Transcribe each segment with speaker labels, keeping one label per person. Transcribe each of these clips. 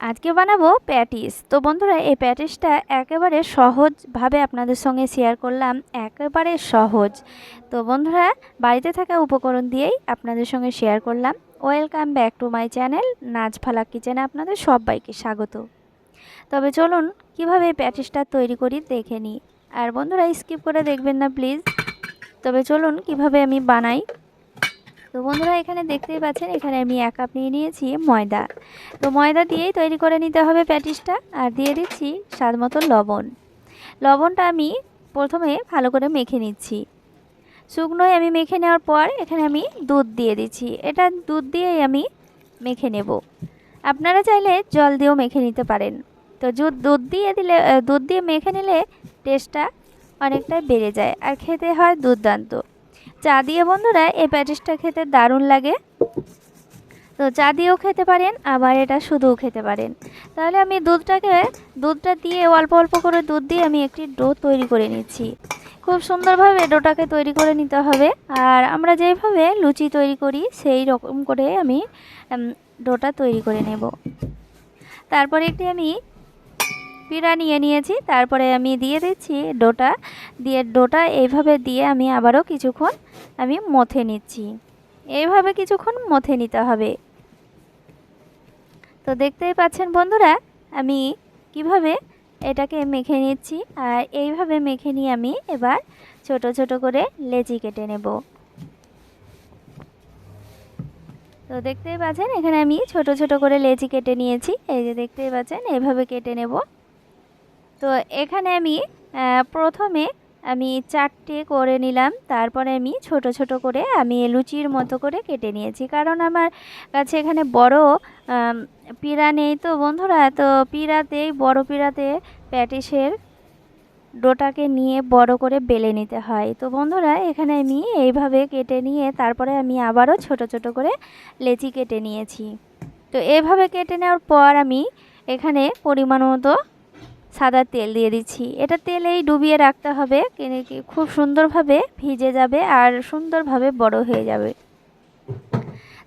Speaker 1: আজকে বানাবো প্যাটিস। তো বন্ধুরা, এই প্যাটিসটা একেবারে সহজভাবে আপনাদের সঙ্গে শেয়ার করলাম। একেবারে সহজ। তো বন্ধুরা, বাড়িতে থাকা উপকরণ দিয়েই আপনাদের সঙ্গে শেয়ার করলাম। Welcome back to my channel নাচ ফালাক কিচেনে আপনাদের সবাইকে স্বাগত। তবে চলুন, কীভাবে এই প্যাটিসটা তৈরি করি দেখে নিই। আর বন্ধুরা স্কিপ করে দেখবেন না প্লিজ তবে চলুন, কীভাবে আমি বানাই তো বন্ধুরা, এখানে দেখতেই পাচ্ছেন, এখানে আমি এক কাপ নিয়ে নিয়েছি ময়দা। তো ময়দা দিয়েই তৈরি করে নিতে হবে প্যাটিসটা। আর দিয়ে দিচ্ছি স্বাদ মতো লবণ। লবণটা আমি প্রথমে ভালো করে মেখে নিচ্ছি। শুকনোয় আমি মেখে নেওয়ার পর এখানে আমি দুধ দিয়ে দিচ্ছি। এটা দুধ দিয়েই আমি মেখে নেব। আপনারা চাইলে জল দিয়েও মেখে নিতে পারেন। তো দুধ দিয়ে দিলে, দুধ দিয়ে মেখে নিলে টেস্টটা অনেকটাই বেড়ে যায়। আর খেতে হয় দুর্দান্ত। চা দিয়ে বন্ধুরা, এই প্যাটিসটা খেতে দারুণ লাগে। তো চা দিয়েও খেতে পারেন, আবার এটা শুধুও খেতে পারেন। তাহলে আমি দুধটাকে, দুধটা দিয়ে অল্প অল্প করে দুধ দিয়ে আমি একটি ডো তৈরি করে নিচ্ছি। খুব সুন্দরভাবে ডোটাকে তৈরি করে নিতে হবে। আর আমরা যেভাবে লুচি তৈরি করি, সেই রকম করে আমি ডোটা তৈরি করে নেব। তারপরে একটি আমি পিড়া নিয়ে নিয়েছি। তারপরে আমি দিয়ে দিচ্ছি ডোটা। দিয়ে ডোটা এইভাবে দিয়ে আমি আবারও কিছুক্ষণ আমি মথে নিচ্ছি। এইভাবে কিছুক্ষণ মথে নিতে হবে। তো দেখতেই পাচ্ছেন বন্ধুরা, আমি কীভাবে এটাকে মেখে নিচ্ছি আর এইভাবে মেখে নিয়ে আমি এবার ছোট ছোট করে লেচি কেটে নেব। তো দেখতেই পাচ্ছেন, এখানে আমি ছোট ছোট করে লেচি কেটে নিয়েছি। এই যে দেখতেই পাচ্ছেন এইভাবে কেটে নেব। তো এখানে আমি প্রথমে আমি চারটে করে নিলাম, তারপরে আমি ছোট ছোট করে আমি লুচির মতো করে কেটে নিয়েছি। কারণ আমার কাছে এখানে বড় পিড়া নেই তো বন্ধুরা, তো পিড়াতেই বড় পিড়াতে প্যাটিসের ডোটাকে নিয়ে বড় করে বেলে নিতে হয়। তো বন্ধুরা, এখানে আমি এইভাবে কেটে নিয়ে তারপরে আমি আবারও ছোট ছোট করে লেচি কেটে নিয়েছি। তো এভাবে কেটে নেওয়ার পর আমি এখানে পরিমাণ মতো সাদা তেল দিয়ে দিচ্ছি। এটা তেলেই ডুবিয়ে রাখতে হবে খুব সুন্দরভাবে ভিজে যাবে আর সুন্দরভাবে বড় হয়ে যাবে।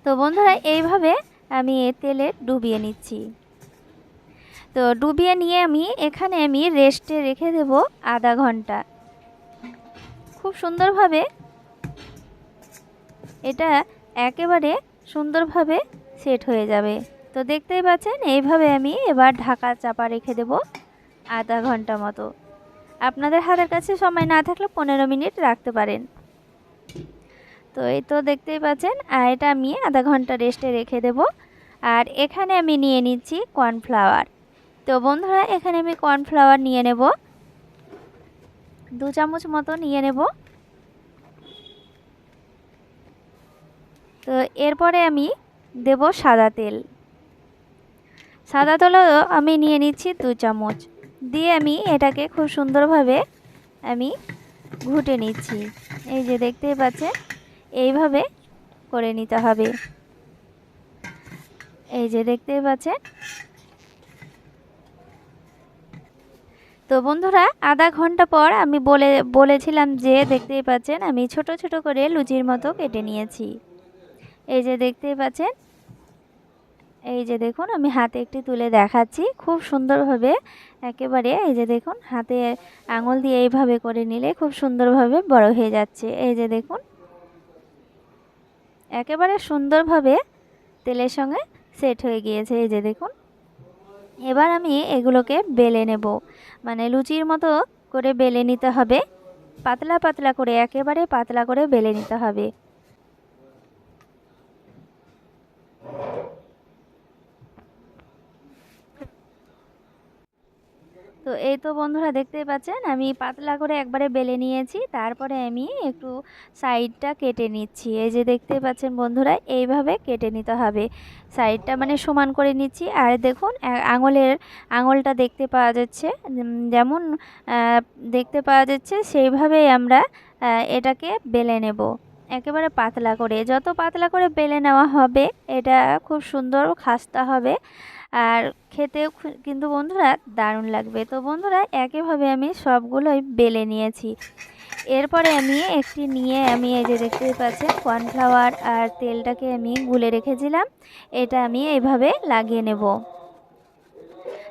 Speaker 1: তো বন্ধুরা, এইভাবে আমি তেলে ডুবিয়ে নিচ্ছি। তো ডুবিয়ে নিয়ে আমি এখানে আমি রেস্টে রেখে দেব আধা ঘণ্টা। খুব সুন্দরভাবে এটা একেবারে সুন্দরভাবে সেট হয়ে যাবে। তো দেখতেই পাচ্ছেন, এইভাবে আমি এবার ঢাকা চাপা রেখে দেবো। আধা ঘণ্টা মতো। আপনাদের হাতের কাছে সময় না থাকলে পনেরো মিনিট রাখতে পারেন। তো এই তো দেখতেই পাচ্ছেন, আর এটা আমি আধা ঘণ্টা রেস্টে রেখে দেব। আর এখানে আমি নিয়ে নিচ্ছি কর্নফ্লাওয়ার তো বন্ধুরা, এখানে আমি কর্নফ্লাওয়ার নিয়ে নেব। দু চামচ মতো নিয়ে নেব। তো এরপরে আমি দেব সাদা তেল। সাদা তেলও আমি নিয়ে নিচ্ছি দু চামচ। দিয়ে আমি এটাকে খুব সুন্দরভাবে আমি ঘুটে নিচ্ছি। এই যে দেখতেই পাচ্ছেন, এইভাবে করে নিতে হবে। এই যে দেখতেই পাচ্ছেন। তো বন্ধুরা, আধা ঘণ্টা পর আমি বলে, বলেছিলাম যে দেখতেই পাচ্ছেন, আমি ছোট ছোট করে লুচির মতো কেটে নিয়েছি। এই যে দেখতেই পাচ্ছেন এই যে দেখুন, আমি হাতে একটি তুলে দেখাচ্ছি। খুব সুন্দরভাবে একেবারে, এই যে দেখুন, হাতে আঙুল দিয়ে এইভাবে করে নিলে খুব সুন্দরভাবে বড় হয়ে যাচ্ছে। এই যে দেখুন, একেবারে সুন্দরভাবে তেলের সঙ্গে সেট হয়ে গিয়েছে। এই যে দেখুন, এবার আমি এগুলোকে বেলে নেব। মানে লুচির মতো করে বেলে নিতে হবে। পাতলা পাতলা করে, একেবারে পাতলা করে বেলে নিতে হবে। তো এই তো বন্ধুরা দেখতেই পাচ্ছেন, আমি পাতলা করে একবারে বেলে নিয়েছি, তারপরে আমি একটু সাইডটা কেটে নিচ্ছি। এই যে দেখতে পাচ্ছেন বন্ধুরা, এইভাবে কেটে নিতে হবে। সাইডটা মানে সমান করে নিচ্ছি, আর দেখুন আঙুলের আঙুলটা দেখতে পাওয়া যাচ্ছে যেমন দেখতে পাওয়া যাচ্ছে সেইভাবেই আমরা এটাকে বেলে নেব। একেবারে পাতলা করে, যত পাতলা করে বেলে নেওয়া হবে, এটা খুব সুন্দর খাস্তা হবে। আর খেতেও কিন্তু বন্ধুরা দারুণ লাগবে। তো বন্ধুরা, একইভাবে আমি সবগুলোই বেলে নিয়েছি। এরপরে আমি একটি নিয়ে আমি এই যে দেখতে পাচ্ছেন কর্নফ্লাওয়ার আর তেলটাকে আমি গুলে রেখেছিলাম। এটা আমি এইভাবে লাগিয়ে নেব।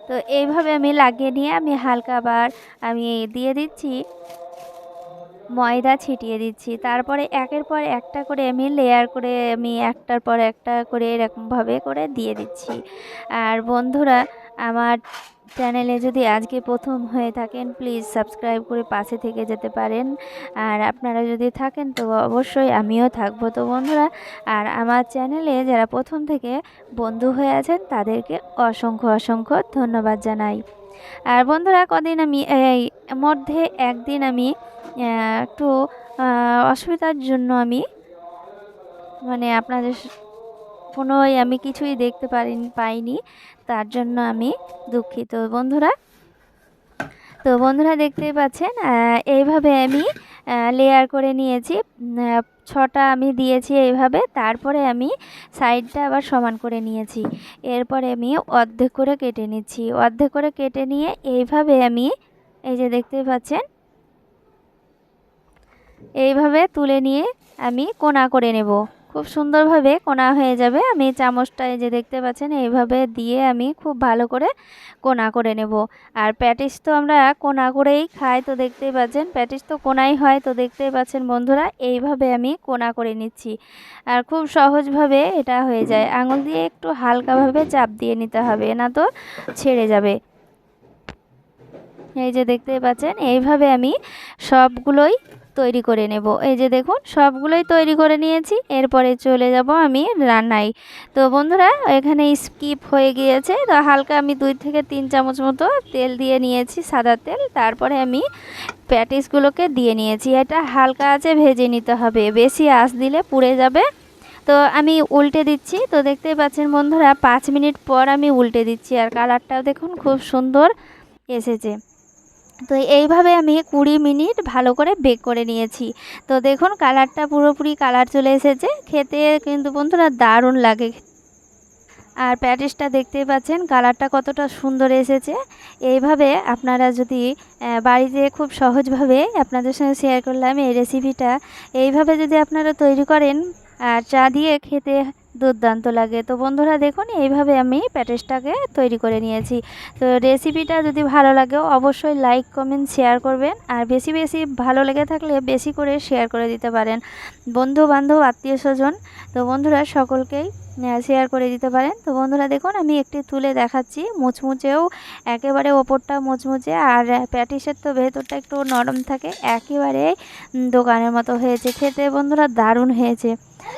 Speaker 1: তো এইভাবে আমি লাগিয়ে নিয়ে আমি হালকা আবার আমি দিয়ে দিচ্ছি। ময়দা ছিটিয়ে দিচ্ছি। তারপরে একের পর একটা করে আমি লেয়ার করে আমি একটার পর একটা করে এরকমভাবে করে দিয়ে দিচ্ছি। আর বন্ধুরা, আমার চ্যানেলে যদি আজকে প্রথম হয়ে থাকেন প্লিজ সাবস্ক্রাইব করে পাশে থেকে যেতে পারেন। আর আপনারা যদি থাকেন, তো অবশ্যই আমিও থাকব। তো বন্ধুরা, আর আমার চ্যানেলে যারা প্রথম থেকে বন্ধু হয়ে আছেন, তাদেরকে অসংখ্য অসংখ্য ধন্যবাদ জানাই। আর বন্ধুরা, কদিন আমি এই মধ্যে একদিন আমি একটু অসুবিধার জন্য আমি মানে আপনাদের কোনোই আমি কিছুই দেখতে পারিনি, পাইনি, তার জন্য আমি দুঃখিত। বন্ধুরা, তো বন্ধুরা দেখতেই পাচ্ছেন এইভাবে আমি লেয়ার করে নিয়েছি ছটা আমি দিয়েছি এইভাবে, তারপরে আমি সাইডটা আবার সমান করে নিয়েছি। এরপরে আমি অর্ধেক করে কেটে নিচ্ছি। অর্ধেক করে কেটে নিয়ে এইভাবে আমি, এই যে দেখতেই পাচ্ছেন এইভাবে তুলে নিয়ে আমি কোনা করে নেব। খুব সুন্দরভাবে কোনা হয়ে যাবে। আমি চামচটা এই যে দেখতে পাচ্ছেন, এইভাবে দিয়ে আমি খুব ভালো করে কোনা করে নেব। আর প্যাটিস তো আমরা কোনা করেই খাই, তো দেখতেই পাচ্ছেন, প্যাটিস তো কোনাই হয়, তো দেখতেই পাচ্ছেন বন্ধুরা, এইভাবে আমি কোনা করে নিচ্ছি। আর খুব সহজভাবে এটা হয়ে যায়। আঙুল দিয়ে একটু হালকাভাবে চাপ দিয়ে নিতে হবে, না তো ছেড়ে যাবে। এই যে দেখতেই পাচ্ছেন, এইভাবে আমি সবগুলোই তৈরি করে নেব। এই যে দেখুন, সবগুলোই তৈরি করে নিয়েছি। এরপরে চলে যাব আমি রান্নায়। তো বন্ধুরা, এখানে স্কিপ হয়ে গিয়েছে। তো হালকা আমি দুই থেকে তিন চামচ মতো তেল দিয়ে নিয়েছি, সাদা তেল। তারপরে আমি প্যাটিসগুলোকে দিয়ে নিয়েছি। এটা হালকা আছে ভেজে নিতে হবে। বেশি আঁচ দিলে পুড়ে যাবে। তো আমি উল্টে দিচ্ছি। তো দেখতেই পাচ্ছেন বন্ধুরা, পাঁচ মিনিট পর আমি উল্টে দিচ্ছি। আর কালারটাও দেখুন খুব সুন্দর এসেছে। তো এইভাবে আমি কুড়ি মিনিট ভালো করে বেক করে নিয়েছি। তো দেখুন কালারটা পুরোপুরি কালার চলে এসেছে। খেতে কিন্তু বন্ধুরা দারুণ লাগে। আর প্যাটিসটা দেখতেই পাচ্ছেন কালারটা কতটা সুন্দর এসেছে। এইভাবে আপনারা যদি বাড়িতে খুব সহজভাবে আপনাদের সঙ্গে শেয়ার করলাম এই রেসিপিটা এইভাবে যদি আপনারা তৈরি করেন, আর চা দিয়ে খেতে দুর্দান্ত লাগে। তো বন্ধুরা দেখুন, এইভাবে আমি প্যাটেসটাকে তৈরি করে নিয়েছি। তো রেসিপিটা যদি ভালো লাগে, অবশ্যই লাইক, কমেন্ট, শেয়ার করবেন। আর বেশি বেশি ভালো লেগে থাকলে বেশি করে শেয়ার করে দিতে পারেন। বন্ধু বান্ধব আত্মীয় স্বজন। তো বন্ধুরা সকলকেই শেয়ার করে দিতে পারেন। তো বন্ধুরা দেখুন, আমি একটি তুলে দেখাচ্ছি। মুচমুচেও একেবারে ওপরটা মুচমুচে আর প্যাটিসের তো ভেতরটা একটু নরম থাকে, একেবারে দোকানের মতো হয়েছে। খেতে বন্ধুরা দারুণ হয়েছে।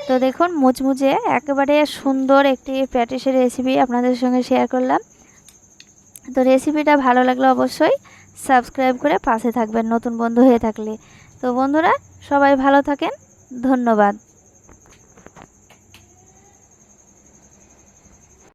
Speaker 1: তো দেখুন, মুচমুচে একেবারে সুন্দর একটি প্যাটিসের রেসিপি আপনাদের সঙ্গে শেয়ার করলাম। তো রেসিপিটা ভালো লাগলে অবশ্যই সাবস্ক্রাইব করে পাশে থাকবেন নতুন বন্ধু হয়ে থাকলে। তো বন্ধুরা, সবাই ভালো থাকেন। ধন্যবাদ।